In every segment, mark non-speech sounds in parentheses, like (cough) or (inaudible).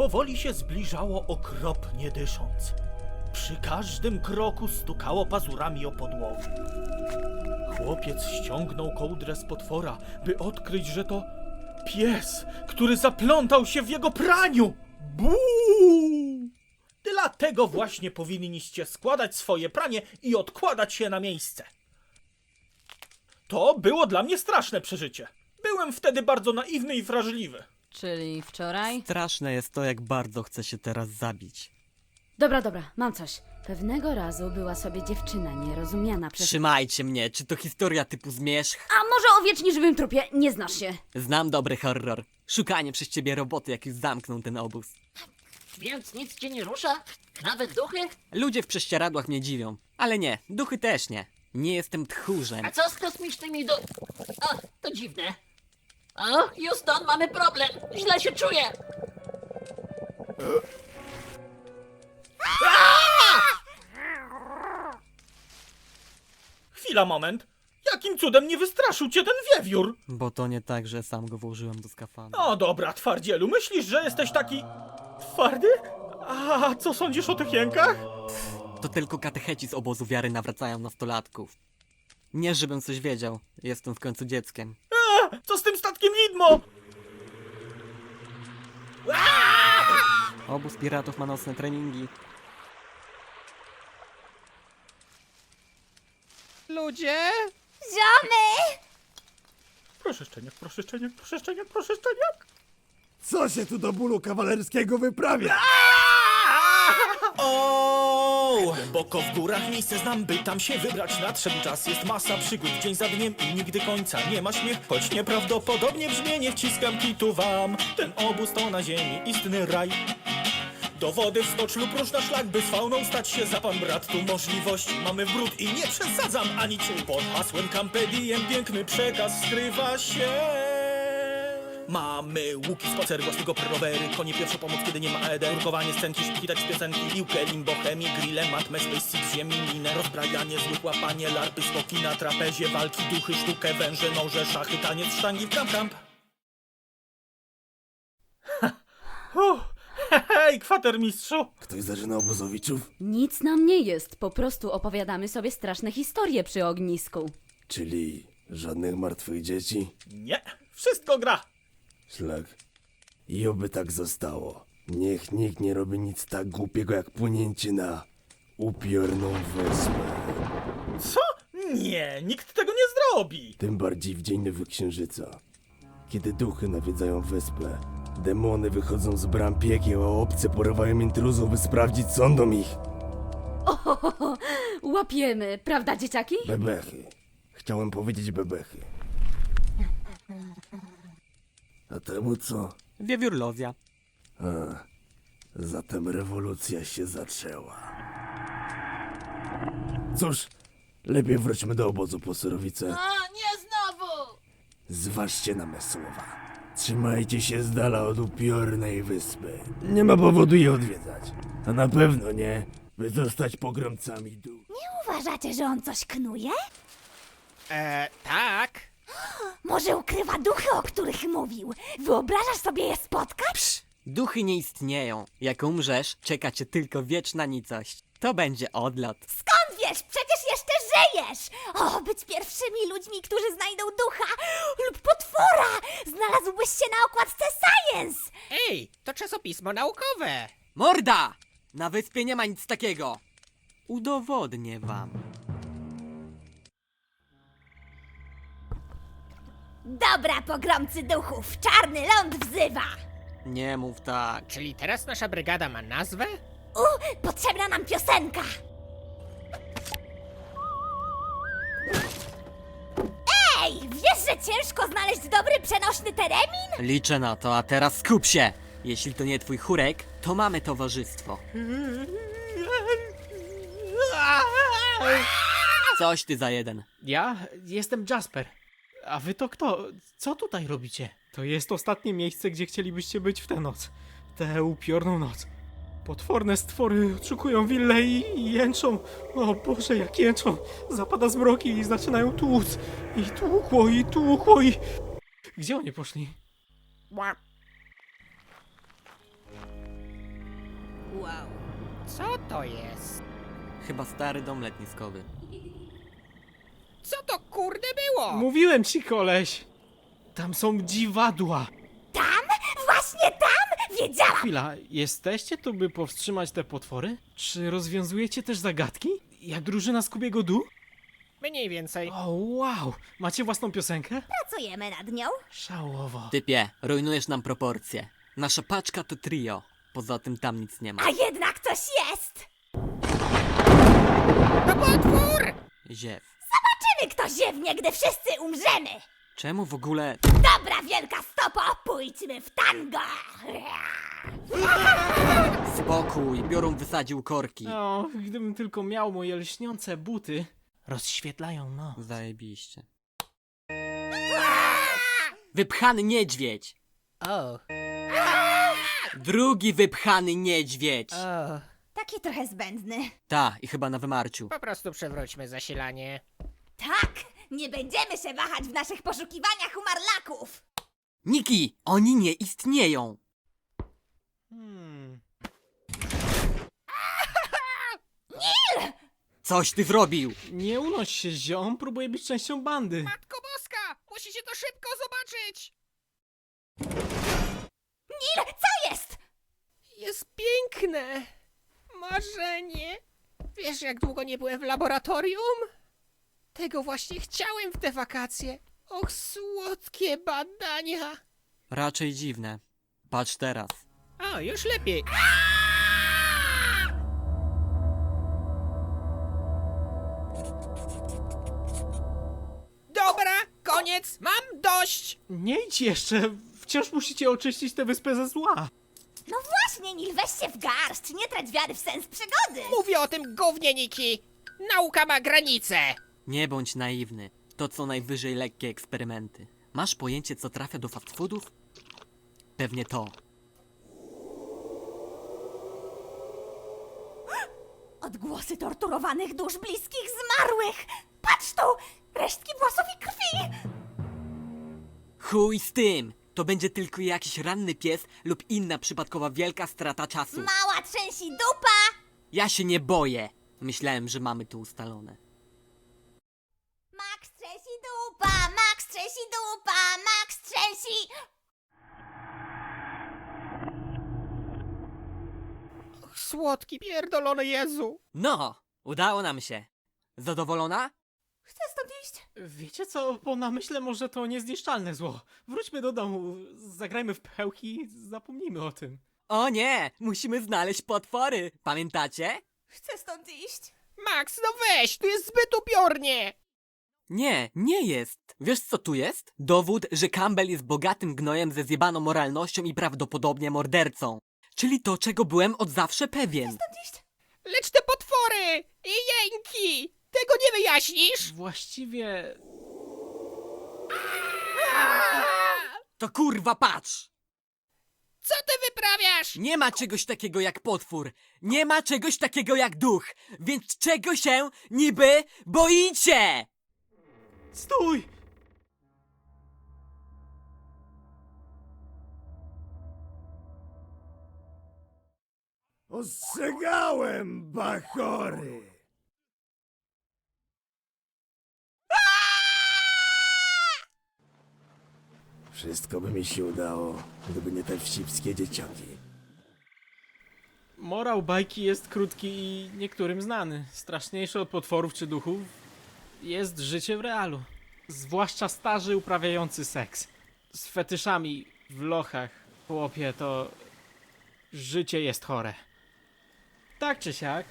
powoli się zbliżało okropnie dysząc. Przy każdym kroku stukało pazurami o podłogę. Chłopiec ściągnął kołdrę z potwora, by odkryć, że to pies, który zaplątał się w jego praniu. Buu! Dlatego właśnie powinniście składać swoje pranie i odkładać je na miejsce. To było dla mnie straszne przeżycie. Byłem wtedy bardzo naiwny i wrażliwy. Czyli wczoraj? Straszne jest to, jak bardzo chcę się teraz zabić. Dobra, dobra, mam coś. Pewnego razu była sobie dziewczyna nierozumiana przez... Trzymajcie mnie, czy to historia typu zmierzch? A może o wiecznie żywym trupie? Nie znasz się. Znam dobry horror. Szukanie przez ciebie roboty, jak już zamknął ten obóz. Więc nic cię nie rusza? Nawet duchy? Ludzie w prześcieradłach mnie dziwią. Ale nie, duchy też nie. Nie jestem tchórzem. A co z kosmicznymi du... O, to dziwne. O, Houston, mamy problem. Źle się czuję. Chwila, moment. Jakim cudem nie wystraszył cię ten wiewiór? Bo to nie tak, że sam go włożyłem do skafandra. No dobra, twardzielu, myślisz, że jesteś taki... twardy? A co sądzisz o tych jękach? To tylko katecheci z obozu wiary nawracają nastolatków. Nie, żebym coś wiedział. Jestem w końcu dzieckiem. A, co z tym statkiem widmo? Obóz piratów ma nocne treningi. Ludzie? Proszę szczeniak, proszę szczeniak, proszę szczeniak, proszę szczeniak. Co się tu do bólu kawalerskiego wyprawia? O, Głęboko w górach miejsce znam, by tam się wybrać. Nadszedł czas, jest masa przygód, dzień za dniem i nigdy końca nie ma śmiech. Choć nieprawdopodobnie brzmienie wciskam kitu wam. Ten obóz to na ziemi istny raj. Do wody wskocz lub rusz na szlak, by z fauną stać się za pan brat. Tu możliwości mamy w bród i nie przesadzam ani ciu. Pod hasłem Campediem piękny przekaz skrywa się. Mamy łuki, spacer, własnego rowery, konie pierwszą pomoc, kiedy nie ma ED, urkowanie scenki, szpiki, tak z piosenki, piłkę, limbo, chemię, grille, matmę, space six, ziemi, minę, rozbrajanie, złych łapanie, larpy, skoki na trapezie, walki, duchy, sztukę, węże, noże, szachy, taniec, sztangi, w kamp, kamp. (laughs) Hej, kwatermistrzu! Ktoś zaczyna obozowiczów? Nic nam nie jest, po prostu opowiadamy sobie straszne historie przy ognisku. Czyli żadnych martwych dzieci? Nie, wszystko gra. Szlak. I oby tak zostało. Niech nikt nie robi nic tak głupiego jak płynięcie na upiorną wyspę. Co? Nie, nikt tego nie zrobi. Tym bardziej w dzień Nowy Księżyca. Kiedy duchy nawiedzają wyspę, demony wychodzą z bram piekieł, a obce porywają intruzów, by sprawdzić sądom ich. (laughs) Łapiemy, prawda dzieciaki? Bebechy. Chciałem powiedzieć bebechy. A temu co? Wiewiórlozja. A, zatem rewolucja się zaczęła. Cóż, lepiej wróćmy do obozu po surowice. O, nie znowu! Zważcie na me słowa. Trzymajcie się z dala od upiornej wyspy. Nie ma powodu jej odwiedzać. A na pewno nie, by zostać pogromcami duch. Uważacie, że on coś knuje? E, tak. Może ukrywa duchy, o których mówił? Wyobrażasz sobie je spotkać? Psz, duchy nie istnieją. Jak umrzesz, czeka cię tylko wieczna nicość. To będzie odlot. Skąd wiesz? Przecież jeszcze żyjesz! O, być pierwszymi ludźmi, którzy znajdą ducha lub potwora! Znalazłbyś się na okładce Science! Ej, to czasopismo naukowe. Morda! Na wyspie nie ma nic takiego. Udowodnię wam. Dobra, pogromcy duchów, czarny ląd wzywa! Nie mów tak. Czyli teraz nasza brygada ma nazwę? U, potrzebna nam piosenka! Ej, wiesz, że ciężko znaleźć dobry przenośny teremin? Liczę na to, a teraz skup się! Jeśli to nie twój chórek, to mamy towarzystwo. (laughs) Coś ty za jeden. Ja jestem Jasper. A wy to kto? Co tutaj robicie? To jest ostatnie miejsce, gdzie chcielibyście być w tę noc. Tę upiorną noc. Potworne stwory odszukują willę i jęczą. O Boże, jak jęczą. Zapada zmrok i zaczynają tłuc. I tłukło, i tłukło, i... Gdzie oni poszli? Wow. Co to jest? Chyba stary dom letniskowy. Co to kurde było? Mówiłem ci, koleś! Tam są dziwadła! Tam? Właśnie tam? Wiedziałam! Chwila, jesteście tu, by powstrzymać te potwory? Czy rozwiązujecie też zagadki? Jak drużyna z Kubiego Du? Mniej więcej. O, wow! Macie własną piosenkę? Pracujemy nad nią. Szałowo. Typie, rujnujesz nam proporcje. Nasza paczka to trio. Poza tym tam nic nie ma. A jednak coś jest! To potwór! Ziew. Czymy kto ziewnie, gdy wszyscy umrzemy! Czemu w ogóle... Dobra, wielka stopo, pójdźmy w tango! Spokój, biorą wysadził korki. O, gdybym tylko miał moje lśniące buty. Rozświetlają noc. Zajebiście. Wypchany niedźwiedź! O, Drugi wypchany niedźwiedź! o. Taki trochę zbędny. Ta, i chyba na wymarciu. Po prostu przewróćmy zasilanie. Tak! Nie będziemy się wahać w naszych poszukiwaniach umarlaków! Niki, oni nie istnieją! Hmm. Coś ty zrobił! Nie unoś się, ziom, próbuję być częścią bandy. Matko Boska! Musicie to szybko zobaczyć! Nil, co jest? Jest piękne! Marzenie! Wiesz, jak długo nie byłem w laboratorium? Tego właśnie chciałem w te wakacje. Och, słodkie badania! Raczej dziwne. Patrz teraz. O, już lepiej. Dobra, koniec, mam dość! Nie idź jeszcze, wciąż musicie oczyścić tę wyspę ze zła. No właśnie, Nil, weź się w garść, nie trać wiary w sens przygody! Mówię o tym gównie, Niki! Nauka ma granice! Nie bądź naiwny. To co najwyżej lekkie eksperymenty. Masz pojęcie, co trafia do fast foodów? Pewnie to. Odgłosy torturowanych dusz bliskich zmarłych! Patrz tu! Resztki włosów i krwi! Chuj z tym! To będzie tylko jakiś ranny pies lub inna przypadkowa wielka strata czasu. Mała trzęsi dupa! Ja się nie boję. Myślałem, że mamy to ustalone. Och, słodki, pierdolony Jezu! No, udało nam się. Zadowolona? Chcę stąd iść? Wiecie co, po namyśle może to niezniszczalne zło. Wróćmy do domu, zagrajmy w pełki, zapomnijmy o tym. O nie, musimy znaleźć potwory. Pamiętacie? Chcę stąd iść. Max, no weź, tu jest zbyt upiornie! Nie, nie jest. Wiesz co tu jest? Dowód, że Campbell jest bogatym gnojem ze zjebaną moralnością i prawdopodobnie mordercą. Czyli to, czego byłem od zawsze pewien. Lecz te potwory! I jęki! Tego nie wyjaśnisz? Właściwie... To kurwa patrz! Co ty wyprawiasz? Nie ma czegoś takiego jak potwór. Nie ma czegoś takiego jak duch. Więc czego się niby boicie? Stój! Ostrzegałem, bachory! Wszystko by mi się udało, gdyby nie te wścibskie dzieciaki. Morał bajki jest krótki i niektórym znany. Straszniejszy od potworów czy duchów jest życie w realu. Zwłaszcza starzy uprawiający seks. Z fetyszami w lochach. Chłopie, to... Życie jest chore. Tak czy siak,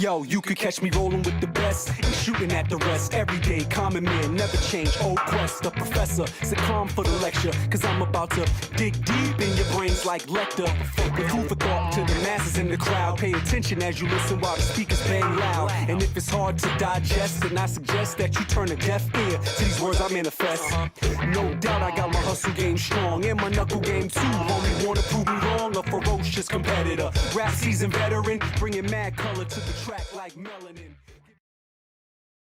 Yo, you could catch me rolling with the best and shooting at the rest. Every day, common man, never change. Old quest, the professor, sit calm for the lecture. Cause I'm about to dig deep in your brains like Lecter. With food for thought to the masses in the crowd. Pay attention as you listen while the speakers bang loud. And if it's hard to digest, then I suggest that you turn a deaf ear to these words I manifest. No doubt I got my hustle game strong and my knuckle game too. Homie, wanna prove me wrong? A ferocious competitor. Rap season veteran, bringing mad color to the track like melanin.